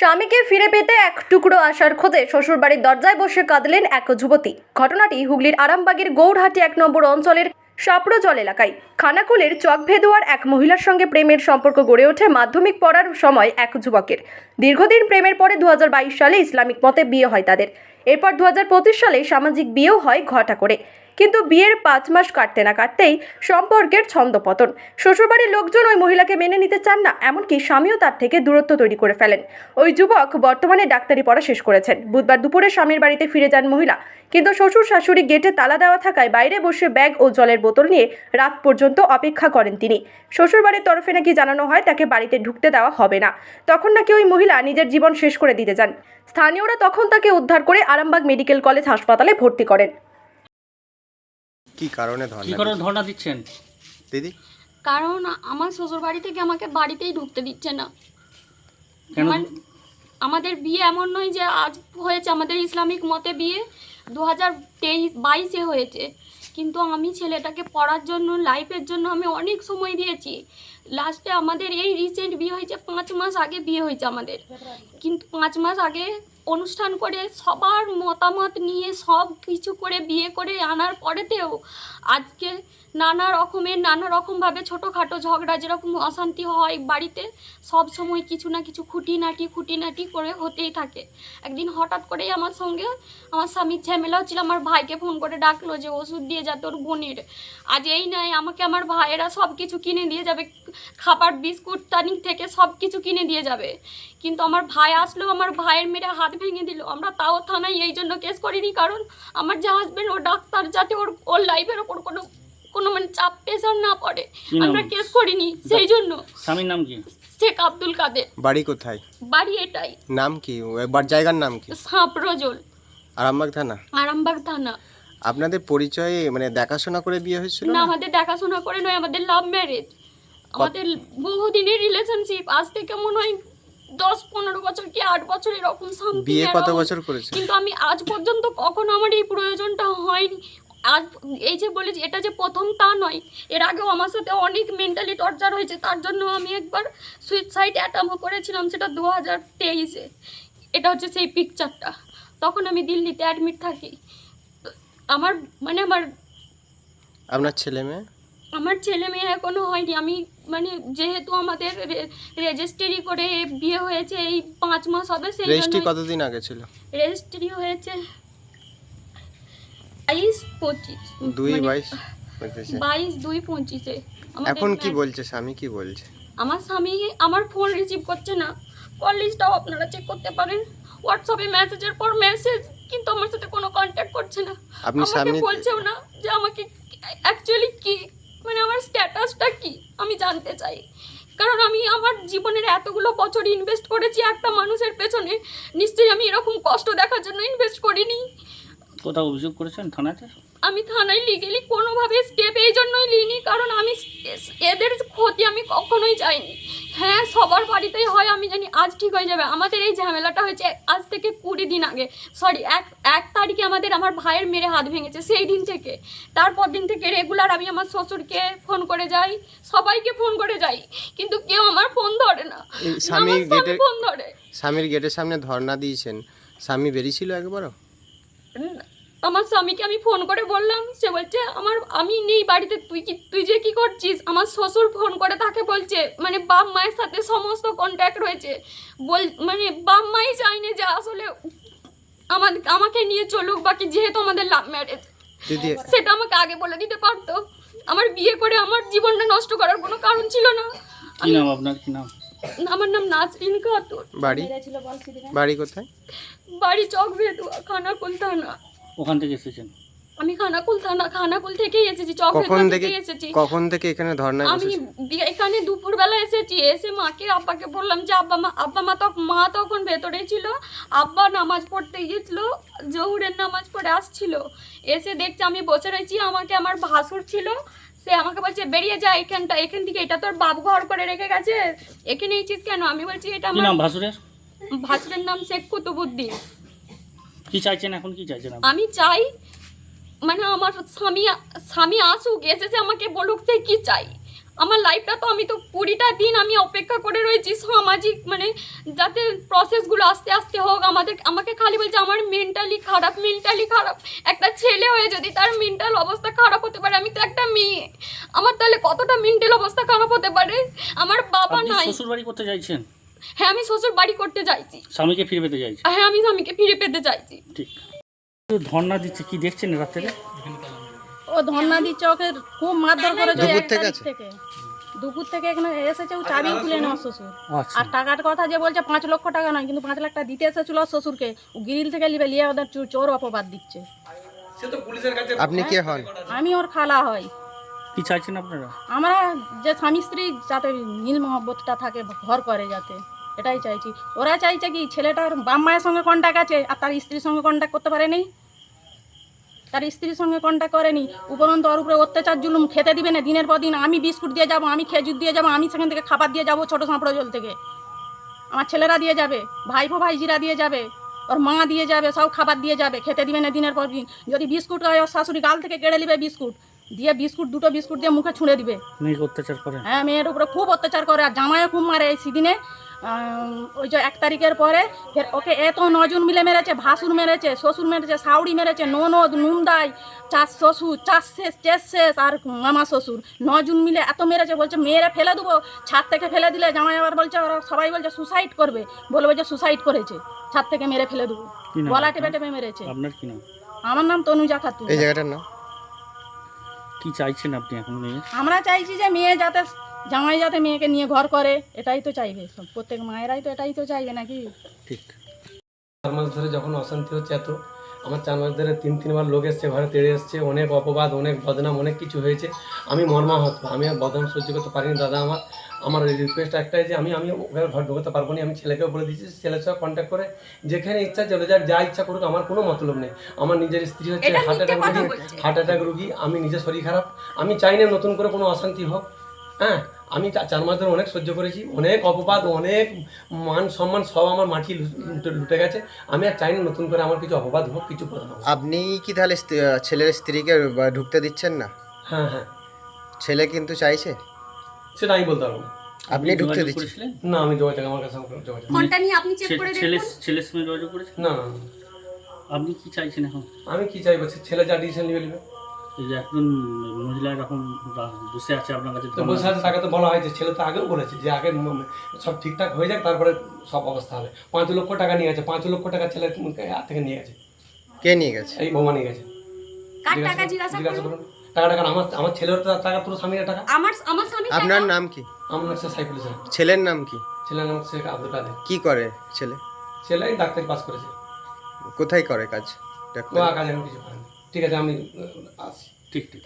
স্বামীকে ফিরে পেতে এক টুকরো আশার খোঁজে শ্বশুরবাড়ির দরজায় বসে কাঁদলেন এক যুবতী। ঘটনাটি হুগলির আরামবাগের গৌরহাটি এক নম্বর অঞ্চলের সাপড়োজল এলাকায়। খানাকুলের চক ভেদুয়ার এক মহিলার সঙ্গে প্রেমের সম্পর্ক গড়ে ওঠে মাধ্যমিক পড়ার সময় এক যুবকের। দীর্ঘদিন প্রেমের পরে দু হাজার বাইশ সালে ইসলামিক মতে বিয়ে হয় তাদের। এরপর দু হাজার পঁচিশ সালে সামাজিক বিয়েও হয় ঘটা করে। কিন্তু বিয়ের পাঁচ মাস কাটতে না কাটতেই সম্পর্কের ছন্দপতন শ্বশুরবাড়ির লোকজন ওই মহিলাকে মেনে নিতে চান না, এমনকি স্বামীও তার থেকে দূরত্ব তৈরি করে ফেলেন। ওই যুবক বর্তমানে ডাক্তারি পড়া শেষ করেছেন। বুধবার দুপুরে স্বামীর বাড়িতে ফিরে যান মহিলা। কিন্তু শ্বশুর শাশুড়ি গেটে তালা দেওয়া থাকায় বাইরে বসে ব্যাগ ও জলের বোতল নিয়ে রাত পর্যন্ত অপেক্ষা করেন তিনি। শ্বশুরবাড়ির তরফে নাকি জানানো হয় তাকে বাড়িতে ঢুকতে দেওয়া হবে না। তখন নাকি ওই মহিলা নিজের জীবন শেষ করে দিতে যান। স্থানীয়রা তখন তাকে উদ্ধার করে আরামবাগ মেডিকেল কলেজ হাসপাতালে ভর্তি করেন। কি কারণে কি ধর্ণা করে দিচ্ছেন? ধর্ণা দিচ্ছেন? দিদি? কারণ আমার শ্বশুর বাড়ি থেকে আমাকে বাড়িতেই ঢুকতে দিচ্ছে না। কেন? মানে আমাদের বিয়ে এমন নয় যে আজ হয়েছে আমাদের ইসলামিক মতে বিয়ে দু হাজার তেইশ বাইশে হয়েছে। কিন্তু আমি ছেলেটাকে পড়ার জন্য লাইফের জন্য আমি অনেক সময় দিয়েছি। লাস্টে আমাদের এই রিসেন্ট বিয়ে হয়েছে পাঁচ মাস আগে বিয়ে হয়েছে আমাদের। কিন্তু পাঁচ মাস আগে অনুষ্ঠান করে সবার মতামত নিয়ে সব কিছু করে বিয়ে করে আনার পরেতেও আজকে নানা রকমের, নানা রকমভাবে ছোটোখাটো ঝগড়া, যেরকম অশান্তি হয় বাড়িতে, সব সময় কিছু না কিছু খুঁটিনাটি খুঁটিনাটি করে হতেই থাকে। একদিন হঠাৎ করেই আমার সঙ্গে আমার স্বামীর ঝামেলা হচ্ছিল, আমার ভাইকে ফোন করে ডাকলো যে, ওষুধ দিয়ে যা তোর বোনের। আজ এই নয় আমাকে আমার ভাইয়েরা সব কিছু কিনে দিয়ে যাবে, খাবার, বিস্কুট তানি থেকে সব কিছু কিনে দিয়ে যাবে। কিন্তু আমার ভাই আসলো, আমার ভাইয়ের মেরে হাত ভেঙে দিল। আমরা তাও থানায় এই জন্য কেস করিনি, কারণ আমার যে হাজবেন্ড ও ডাক্তার, যাতে ওর ওর লাইফের ওপর কোনো কোনো মানে চাপ প্রেশার না পড়ে। আমরা কেস করিনি সেই জন্য। স্বামীর নাম কি? শেখ আব্দুল কাদের। বাড়ি কোথায়? বাড়ি এটাই। নাম কি? একবার জায়গার নাম কি? সাপ রজল। আরামবাগ থানা? আরামবাগ থানা। আপনাদের পরিচয়ে মানে দেখাশোনা করে বিয়ে হয়েছিল না? আমাদের দেখাশোনা করে নয় আমাদের লাভ ম্যারেজ আমাদের বহুদিনের রিলেশনশিপ আজ থেকে মনে হয় দশ পনেরো বছর কি আট বছর এরকম বিয়ে কত বছর করেছে? কিন্তু আমি আজ পর্যন্ত কখনো আমার এই প্রয়োজনটা হয়নি। আজ এই যে বলেছি এটা যে প্রথম তা নয় এর আগেও আমার সাথে অনেক মেন্টালি টর্চার হয়েছে তার জন্য আমি একবার সুইসাইড অ্যাটাম্প করেছিলাম সেটা দু হাজার তেইশে। এটা হচ্ছে সেই পিকচারটা তখন আমি দিল্লিতে অ্যাডমিট থাকি। আমার মানে আমার আপনার ছেলে মেয়ে? আমার ছেলে মেয়ে এখনও হয়নি। আমি মানে যেহেতু আমাদের রেজিস্ট্রি করে বিয়ে হয়েছে এই পাঁচ মাস হবে সেই রেজিস্ট্রি কতদিন আগে ছিল? রেজিস্ট্রি হয়েছে বাইশ পঁচিশ। দুই মানে বাইশ বাইশ দুই পঁচিশে। এখন কি বলছে স্বামী কি বলছে? আমার স্বামী আমার ফোন রিসিভ করছে না। কল লিস্টটাও আপনারা চেক করতে পারেন। হোয়াটসঅ্যাপে মেসেজের পর মেসেজ কিন্তু আমার সাথে কোনো কন্ট্যাক্ট করছে না। আপনি স্বামী- বলছেও না যে আমাকে অ্যাকচুয়ালি কি মানে আমার স্ট্যাটাসটা কি আমি জানতে চাই। কারণ আমি আমার জীবনের এতগুলো বছর ইনভেস্ট করেছি একটা মানুষের পেছনে। নিশ্চয়ই আমি এরকম কষ্ট দেখার জন্য ইনভেস্ট করিনি। কোথাও অভিযোগ করেছেন? থানাতে আমি থানায় লিগেলি কোনোভাবে স্টেপ এই জন্যই নিইনি কারণ আমি এদের ক্ষতি আমি কখনোই চাইনি। হ্যাঁ সবার বাড়িতেই হয় আমি জানি আজ ঠিক হয়ে যাবে। আমাদের এই ঝামেলাটা হয়েছে আজ থেকে কুড়ি দিন আগে। সরি এক এক তারিখে আমাদের আমার ভাইয়ের মেরে হাত ভেঙেছে সেই দিন থেকে। তারপর দিন থেকে রেগুলার আমি আমার শ্বশুরকে ফোন করে যাই সবাইকে ফোন করে যাই কিন্তু কেউ আমার ফোন ধরে না। এই না স্বামী গেটে- ফোন ধরে। স্বামীর গেটের সামনে ধর্ণা দিয়েছেন। স্বামী বেরিয়েছিল একবারও? আমার স্বামীকে আমি ফোন করে বললাম সে বলছে আমার আমি নেই বাড়িতে তুই কি তুই যে কি করছিস? আমার শ্বশুর ফোন করে তাকে বলছে মানে বাপ মায়ের সাথে সমস্ত কন্ট্যাক্ট রয়েছে। বল মানে বাপ মাই চাইনি যে আসলে আমার আমাকে নিয়ে চলুক বাকি যেহেতু আমাদের লাভ ম্যারেজ সেটা আমাকে আগে বলে দিতে পারতো। আমার বিয়ে করে আমার জীবনটা নষ্ট করার কোনো কারণ ছিল না। কি নাম আপনার কি নাম? আমার নাম নাজরিন খাতুন। বাড়ি? বাড়ি কোথায়? বাড়ি চক ভেদুয়া খানাকুল থানা। ওখান থেকে এসেছেন? আমি খানাকুল থানা খানাকুল থেকেই এসেছি চক কখন থেকে এসেছি। কখন থেকে এখানে ধর্ণায় আমি এখানে দুপুরবেলা এসেছি এসে মাকে আব্বাকে বললাম যে আব্বা মা আব্বা মা তো মা তখন ভেতরে ছিল। আব্বা নামাজ পড়তে গিয়েছিল জহুরের নামাজ পড়ে আসছিল। এসে দেখছে আমি বসে রয়েছি আমাকে আমার ভাসুর ছিল সে আমাকে বলছে বেরিয়ে যা এখানটা এখান থেকে এটা তোর বাবু ঘর করে রেখে গেছে। এখানে এইছিস কেন? আমি বলছি এটা আমার নাম ভাসুরের? ভাসুরের নাম শেখ কুতুবুদ্দিন। কি চাইছেন এখন কি চাইছেন আমি চাই মানে আমার স্বামী স্বামী আসুক এসেছে আমাকে বলুক সে কি চাই। আমার লাইফটা তো আমি তো কুড়িটা দিন আমি অপেক্ষা করে রয়েছি সামাজিক মানে যাতে প্রসেসগুলো আস্তে আস্তে হোক। আমাদের আমাকে খালি বলছে আমার মেন্টালি খারাপ মেন্টালি খারাপ। একটা ছেলে হয়ে যদি তার মেন্টাল অবস্থা খারাপ আমি আমার তাহলে কতটা মেন্টাল অবস্থা খারাপ হতে পারে? আমার বাবা নাই। শ্বশুর বাড়ি করতে চাইছেন? হ্যাঁ আমি শ্বশুর বাড়ি করতে চাইছি। স্বামীকে ফিরে পেতে চাইছেন? হ্যাঁ আমি স্বামীকে ফিরে পেতে চাইছি। ঠিক। তো ধর্ণা দিচ্ছে কি দেখছেন রাত থেকে ও ধর্ণা দিচ্ছে ওকে খুব মারধর করেছে। দুপুর এক তারিখ আছে? থেকে। দুপুর থেকে এখানে এসেছে ও চাবি খুলে নেওয়া শ্বশুর। আচ্ছা। আর টাকার কথা যে বলছে পাঁচ লক্ষ টাকা নয় কিন্তু পাঁচ লাখ টাকা দিতে এসেছিল শ্বশুরকে। ও গ্রিল থেকে লিবে লিয়ে ওদের চোর- চোর অপবাদ দিচ্ছে। আপনি কে হন? আমি ওর খালা হয় কি চাইছেন আপনারা? আমরা যে স্বামী স্ত্রী যাতে নীল মহব্বতটা থাকে ঘর করে যাতে, এটাই চাইছি। ওরা চাইছে কি ছেলেটার বাপ মায়ের সঙ্গে কন্ট্যাক্ট আছে আর তার স্ত্রীর সঙ্গে কন্ট্যাক্ট করতে পারেনি? তার স্ত্রীর সঙ্গে কন্ট্যাক্ট করেনি। উপরন্ত ওর উপরে অত্যাচার, জুলুম, খেতে দিবে না দিনের পর দিন। আমি বিস্কুট দিয়ে যাব, আমি খেজুর দিয়ে যাব, আমি সেখান থেকে খাবার দিয়ে যাব ছোটো সাঁপড়ো জল থেকে। আমার ছেলেরা দিয়ে যাবে, ভাইপো, ভাইজিরা দিয়ে যাবে, ওর মা দিয়ে যাবে, সব খাবার দিয়ে যাবে, খেতে দিবে না দিনের পর দিন। যদি বিস্কুট হয়, ওর শাশুড়ি গাল থেকে কেড়ে নেবে বিস্কুট। দিয়ে বিস্কুট দুটো বিস্কুট দিয়ে মুখে ছুঁড়ে দিবে। মেয়েকে অত্যাচার করেন হ্যাঁ মেয়ের উপরে খুব অত্যাচার করে। আর জামাইও খুব মারে এই সিদিনে। ওই যে এক তারিখের পরে ফের ওকে এত নজন মিলে মেরেছে ভাসুর মেরেছে শ্বশুর মেরেছে সাউড়ি মেরেছে ননদ নুনদাই চাষ শ্বশুর চাষ শেষ চেষ শেষ আর মামা শ্বশুর। নজন মিলে এত মেরেছে বলছে মেয়েরা ফেলে দেবো ছাদ থেকে ফেলে দিলে। জামাই আবার বলছে ওরা সবাই বলছে সুসাইড করবে। বলবে যে সুসাইড করেছে ছাদ থেকে মেরে ফেলে দেবো। গলা টেপে টেপে মেরেছে। আপনার কি নাম? আমার নাম তনুজা খাতুন। এই জায়গাটার নাম? কি চাইছেন আপনি এখন মেয়ে? আমরা চাইছি যে মেয়ে যাতে জামাই যাতে মেয়েকে নিয়ে ঘর করে এটাই তো চাইবে। সব প্রত্যেক মায়েরাই তো এটাই তো চাইবে নাকি? ঠিক। চার মাস ধরে যখন অশান্তি হচ্ছে এত আমার চার মাস ধরে তিন তিনবার লোক এসছে ঘরে তেড়ে এসছে অনেক অপবাদ অনেক বদনাম অনেক কিছু হয়েছে। আমি মর্মাহত আমি আর বদনাম সহ্য করতে পারিনি দাদা আমার আমার রিকোয়েস্ট একটাই যে আমি আমি ওখানে ঘর ঢুকতে পারব না আমি ছেলেকেও বলে দিচ্ছি ছেলের সঙ্গে কন্ট্যাক্ট করে যেখানে ইচ্ছা চলে যাক যা ইচ্ছা করুক আমার কোনো মতলব নেই। আমার নিজের স্ত্রী হচ্ছে হার্ট অ্যাটাক রুগী হার্ট অ্যাটাক রুগী আমি নিজে শরীর খারাপ আমি চাই না নতুন করে কোনো অশান্তি হোক হ্যাঁ? আমি চার মাস ধরে অনেক সহ্য করেছি অনেক অপবাদ অনেক মান সম্মান সব আমার মাটি লুটে গেছে। আমি আর চাই না নতুন করে আমার কিছু অপবাদ হোক কিছু। আপনি কি তাহলে ছেলের স্ত্রীকে ঢুকতে দিচ্ছেন না? হ্যাঁ হ্যাঁ। ছেলে কিন্তু চাইছে। সেটা আমি বলতে পারব না। আপনি ঢুকতে দিচ্ছেন। না আমি যোগাযোগ আমার কাছে যোগাযোগ ফোনটা নিয়ে আপনি চেক করে ছেলে ছেলের সঙ্গে যোগাযোগ করেছেন না না। আপনি কি চাইছেন এখন? আমি কি চাইব? সে ছেলে যা ডিসিশন নিবে নিবে। এই যে একজন মহিলা এরকম রা- বসে আছে আপনার কাছে তো বসে আছে তাকে তো বলা হয়েছে ছেলে তো আগেও বলেছে যে আগে ম- সব ঠিকঠাক হয়ে যাক তারপরে সব অবস্থা হবে। পাঁচ লক্ষ টাকা নিয়ে গেছে পাঁচ লক্ষ টাকা ছেলের হাত থেকে নিয়ে গেছে। কে নিয়ে গেছে? এই বৌমা নিয়ে গেছে। কার টাকা জিজ্ঞাসা জিজ্ঞাসা করুন। করুন। টাকা টাকা আমার আমার ছেলের তো টাকা তোর স্বামীর টাকা। আমার আমার স্বামী আপনার নাম কি? আমার হচ্ছে সাইফুল ইসলাম। ছেলের নাম কি? ছেলের নাম শেখ আব্দুল কাদের। কি করে ছেলে? ছেলে ডাক্তারি পাস করেছে। কোথায় করে কাজ? ও ডাক্তার কাজ আমি কিছু করেনি। ঠিক আছে আমি আসি। ঠিক ঠিক।